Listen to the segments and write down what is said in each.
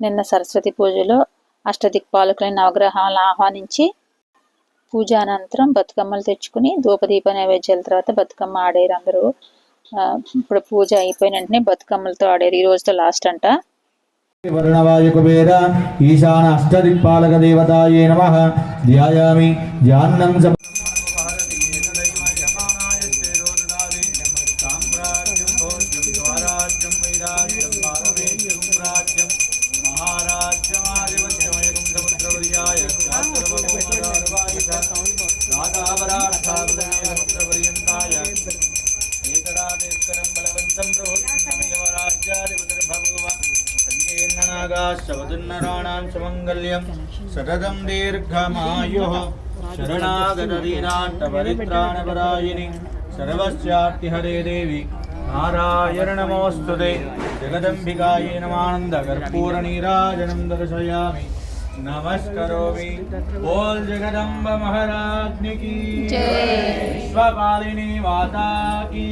నిన్న సరస్వతి పూజలో అష్టదిక్పాలకులైన నవగ్రహాలను ఆహ్వానించి పూజ అనంతరం బతుకమ్మలు తెచ్చుకుని ధూపదీప నైవేద్యాల తర్వాత బతుకమ్మ ఆడారు అందరూ. ఇప్పుడు పూజ అయిపోయిన వెంటనే బతుకమ్మలతో ఆడారు. ఈ రోజుతో లాస్ట్ అంట. వర్ణవాయ కుబేర ఈశాన అష్టదిక్పాలక దేవతాయే నమ. ధ్యాయామి ధ్యానం शवदुन्नराणां सुमङ्गल्यं सततं दीर्घमायुः शरणागतदीनाट्टपरित्राणपरायिणि सर्वस्यार्तिहरे देवि नारायण नमोऽस्तु ते जगदम्बिकायै नमानन्दकर्पूरनीराजनं दर्शयामि नमस्करोमि ॐ जगदम्ब महाराज्ञि की स्वपालिनी माता की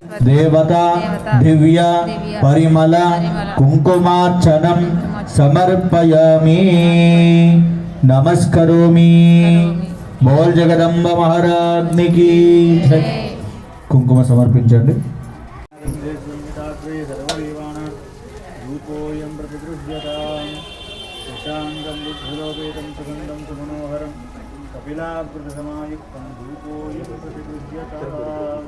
దేవత దివ్య పరిమళ కుంకుమార్చనం సమర్పయామి. నమస్కరోమి. బోల్ జగదంబ మహారాజ్నికి కుంకుమ సమర్పించండి. రూపోయం ప్రతిగృహ్యతాం. శశాంకం బుద్ధిలోపేతం సుగంధం సుమనోహరం. కపిలాకృతసమాయుక్తం రూపోయం ప్రతిగృహ్యతాం.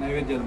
నైవేద్యాలు